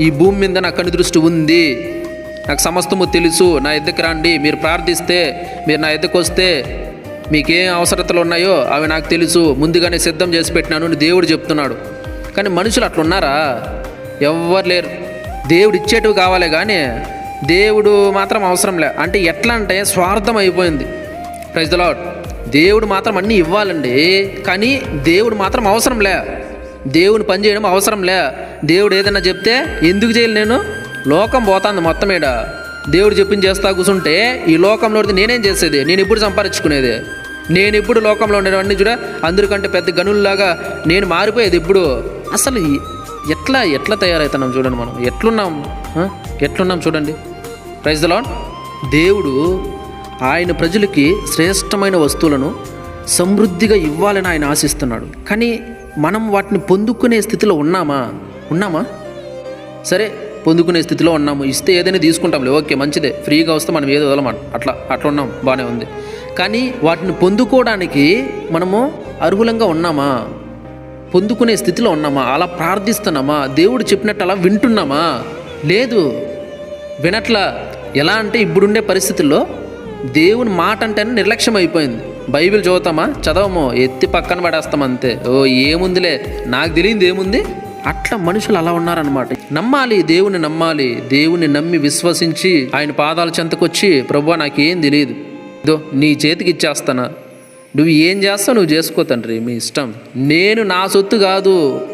ఈ భూమి మీద నా కనుదృష్టి ఉంది. నాకు సమస్తము తెలుసు. నా ఎద్దకు రండి. మీరు ప్రార్థిస్తే మీరు నా ఎద్దకు వస్తే మీకేం అవసరతలు ఉన్నాయో అవి నాకు తెలుసు. ముందుగానే సిద్ధం చేసి పెట్టినాను అని దేవుడు చెప్తున్నాడు. కానీ మనుషులు అట్లున్నారా? ఎవ్వరు లేరు. దేవుడు ఇచ్చేటివి కావాలి కానీ దేవుడు మాత్రం అవసరం లే. అంటే ఎట్లా అంటే స్వార్థం అయిపోయింది. ప్రైజ్ ద దేవుడు మాత్రం అన్నీ ఇవ్వాలండి. కానీ దేవుడు మాత్రం అవసరం లే. దేవుని పని చేయడం అవసరం లే దేవుడు ఏదైనా చెప్తే ఎందుకు చేయాలి నేను? లోకం పోతాంది మొత్తం ఈడ. దేవుడు చెప్పింది చేస్తా కూర్చుంటే ఈ లోకంలో నేనేం చేసేది? నేను ఇప్పుడు సంపాదించుకునేది? నేను ఇప్పుడు లోకంలో ఉండేవాడిని చూడ? అందరికంటే పెద్ద గనుల్లాగా నేను మారిపోయేది ఇప్పుడు అసలు ఎట్లా ఎట్లా తయారవుతున్నాం చూడండి మనం? ఎట్లున్నాం? ఎట్లున్నాం చూడండి? ప్రైజ్ ద దేవుడు ఆయన ప్రజలకి శ్రేష్టమైన వస్తువులను సమృద్ధిగా ఇవ్వాలని ఆయన ఆశిస్తున్నాడు. కానీ మనం వాటిని పొందుకునే స్థితిలో ఉన్నామా? ఉన్నామా? సరే పొందుకునే స్థితిలో ఉన్నాము. ఇస్తే ఏదైనా తీసుకుంటాంలే. ఓకే మంచిదే. ఫ్రీగా వస్తే మనం ఏదో వదలమాట అట్లా అట్లా ఉన్నాం. బాగానే ఉంది. కానీ వాటిని పొందుకోవడానికి మనము అర్హులంగా ఉన్నామా? పొందుకునే స్థితిలో ఉన్నామా? అలా ప్రార్థిస్తున్నామా? దేవుడు చెప్పినట్టు అలా వింటున్నామా? లేదు. వినట్లా. ఎలా అంటే ఇప్పుడుండే పరిస్థితుల్లో దేవుని మాట అంటేనే నిర్లక్ష్యం అయిపోయింది బైబిల్ చదువుతామా? చదవము. ఎత్తి పక్కన పడేస్తాం అంతే. ఓ ఏముందిలే? నాకు తెలియదు ఏముంది? అట్లా మనుషులు అలా ఉన్నారనమాట నమ్మాలి దేవుని నమ్మాలి. దేవుని నమ్మి విశ్వసించి ఆయన పాదాల చెంతకొచ్చి ప్రభు నాకేం తెలియదు. ఇదో నీ చేతికి ఇచ్చేస్తానా. నువ్వు ఏం చేస్తావు నువ్వు చేసుకో తండ్రి మీ ఇష్టం. నేను నా సొత్తు కాదు.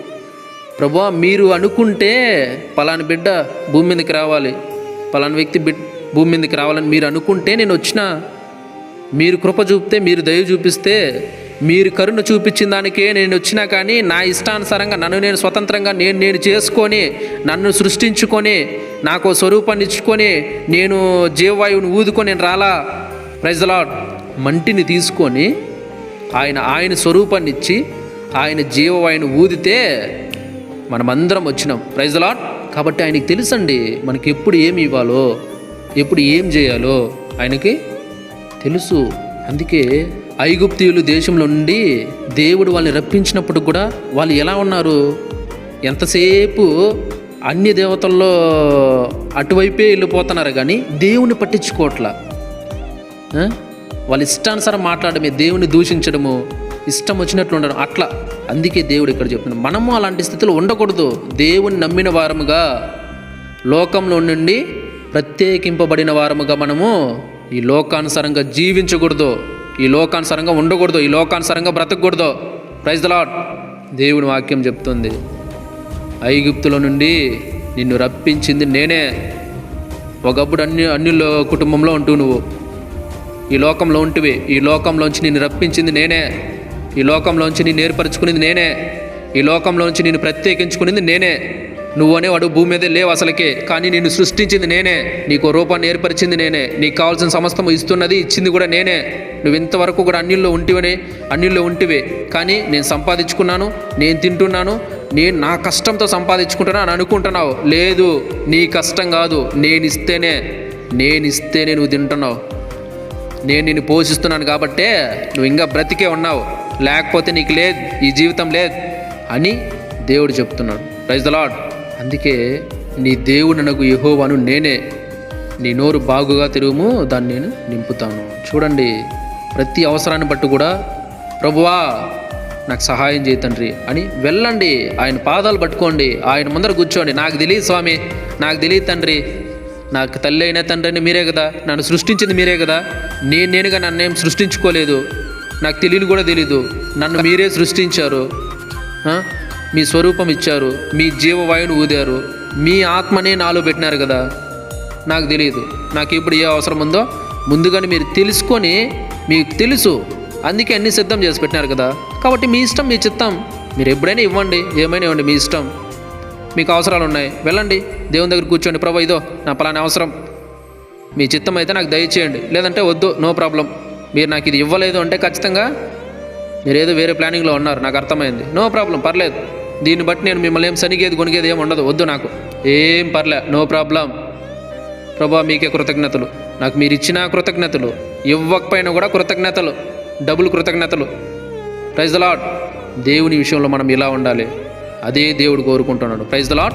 ప్రభా మీరు అనుకుంటే పలాని బిడ్డ భూమి మీదకి రావాలి. పలాని వ్యక్తి బిడ్ భూమి మీదకి రావాలని మీరు అనుకుంటే నేను వచ్చిన మీరు కృప చూపితే మీరు దయ చూపిస్తే మీరు కరుణ చూపించిన దానికే నేను వచ్చినా కానీ నా ఇష్టానుసారంగా నన్ను నేను స్వతంత్రంగా నేను నేను చేసుకొని నన్ను సృష్టించుకొని నాకు స్వరూపాన్ని ఇచ్చుకొని నేను జీవవాయువుని ఊదుకొని నేను రాలా? ప్రైజ్ మంటిని తీసుకొని ఆయన ఆయన స్వరూపాన్ని ఇచ్చి ఆయన జీవవాయుని ఊదితే మనమందరం వచ్చినాం. ప్రైజ్లాట్ కాబట్టి ఆయనకి తెలుసండి మనకి ఎప్పుడు ఏమి ఇవ్వాలో ఎప్పుడు ఏం చేయాలో ఆయనకి తెలుసు. అందుకే ఐగుప్తీయులు దేశంలో నుండి దేవుడు వాళ్ళని రప్పించినప్పుడు కూడా వాళ్ళు ఎలా ఉన్నారు? ఎంతసేపు అన్ని దేవతల్లో అటువైపే వెళ్ళిపోతున్నారు కానీ దేవుని పట్టించుకోవట్లా? వాళ్ళ ఇష్టానుసారం మాట్లాడమే దేవుని దూషించడము ఇష్టం వచ్చినట్లు ఉండడం అట్లా. అందుకే దేవుడు ఇక్కడ చెప్తున్నాడు మనము అలాంటి స్థితిలో ఉండకూడదు. దేవుని నమ్మిన వారముగా లోకంలో నుండి ప్రత్యేకింపబడిన వారముగా మనము ఈ లోకానుసారంగా జీవించకూడదు. ఈ లోకానుసారంగా ఉండకూడదు. ఈ లోకానుసారంగా బ్రతకూడదు ప్రైజ్ ద లాడ్ దేవుని వాక్యం చెప్తుంది. ఐగుప్తుల నుండి నిన్ను రప్పించింది నేనే. ఒకప్పుడు అన్ని అన్యుల కుటుంబంలో ఉంటూ నువ్వు. ఈ లోకంలో ఉంటివి. ఈ లోకంలోంచి నిన్ను రప్పించింది నేనే. ఈ లోకంలోంచి నిన్ను ఏర్పరచుకునేది నేనే. ఈ లోకంలోంచి నిన్ను ప్రత్యేకించుకునేది నేనే. నువ్వనేవాడు భూమి మీదే లేవు అసలుకే. కానీ నిన్ను సృష్టించింది నేనే. నీకు ఓ రూపాన్ని ఏర్పరిచింది నేనే. నీకు కావాల్సిన సమస్తము ఇస్తున్నది ఇచ్చింది కూడా నేనే. నువ్వు ఇంతవరకు కూడా అన్యుల్లో ఉంటివనే. అన్యుల్లో ఉంటివే. కానీ నేను సంపాదించుకున్నాను నేను తింటున్నాను నేను నా కష్టంతో సంపాదించుకుంటున్నా అని అనుకుంటున్నావు. లేదు నీ కష్టం కాదు. నేను ఇస్తేనే నేను ఇస్తేనే నువ్వు తింటున్నావు. నేను నిన్ను పోషిస్తున్నాను కాబట్టే నువ్వు ఇంకా బ్రతికే ఉన్నావు. లేకపోతే నీకు లేదు ఈ జీవితం లేదు అని దేవుడు చెప్తున్నాడు. ప్రైజ్ ద లాడ్ అందుకే నీ దేవుడు నాకు యహోవాను నేనే. నీ నోరు బాగుగా తిరుగుము దాన్ని నేను నింపుతాను. చూడండి ప్రతి అవసరాన్ని బట్టి కూడా ప్రభువా నాకు సహాయం చేయతండ్రి అని వెళ్ళండి. ఆయన పాదాలు పట్టుకోండి. ఆయన ముందర కూర్చోండి. నాకు తెలియదు స్వామి నాకు తెలియదు తండ్రి. నాకు తల్లి అయిన తండ్రి అని మీరే కదా నన్ను సృష్టించింది మీరే కదా. నేను నేనుగా నన్నేం సృష్టించుకోలేదు. నాకు తెలియని కూడా తెలీదు. నన్ను మీరే సృష్టించారు. మీ స్వరూపం ఇచ్చారు మీ జీవవాయువును ఊదారు మీ ఆత్మనే నాలో పెట్టినారు కదా. నాకు తెలియదు నాకు ఇప్పుడు ఏ అవసరం ఉందో ముందుగానే మీరు తెలుసుకొని మీకు తెలుసు. అందుకే అన్ని సిద్ధం చేసి పెట్టినారు కదా. కాబట్టి మీ ఇష్టం మీ చిత్తం. మీరు ఎప్పుడైనా ఇవ్వండి ఏమైనా ఇవ్వండి మీ ఇష్టం. మీకు అవసరాలు ఉన్నాయి వెళ్ళండి. దేవుని దగ్గర కూర్చోండి ప్రభు ఇదో నా పలానా అవసరం. మీ చిత్తం అయితే నాకు దయచేయండి. లేదంటే వద్దు నో ప్రాబ్లం. మీరు నాకు ఇది ఇవ్వలేదు అంటే ఖచ్చితంగా మీరు ఏదో వేరే ప్లానింగ్లో ఉన్నారు నాకు అర్థమైంది. నో ప్రాబ్లం పర్లేదు. దీన్ని బట్టి నేను మిమ్మల్ని ఏం సనిగేది కొనిగేది ఏం ఉండదు. వద్దు నాకు. ఏం పర్లే నో ప్రాబ్లం. ప్రభా మీకే కృతజ్ఞతలు. నాకు మీరు ఇచ్చిన కృతజ్ఞతలు. ఇవ్వకపోయినా కూడా కృతజ్ఞతలు. డబుల్ కృతజ్ఞతలు. ప్రైజ్ ద లాడ్ దేవుని విషయంలో మనం ఇలా ఉండాలి. అదే దేవుడు కోరుకుంటున్నాడు. Praise the lord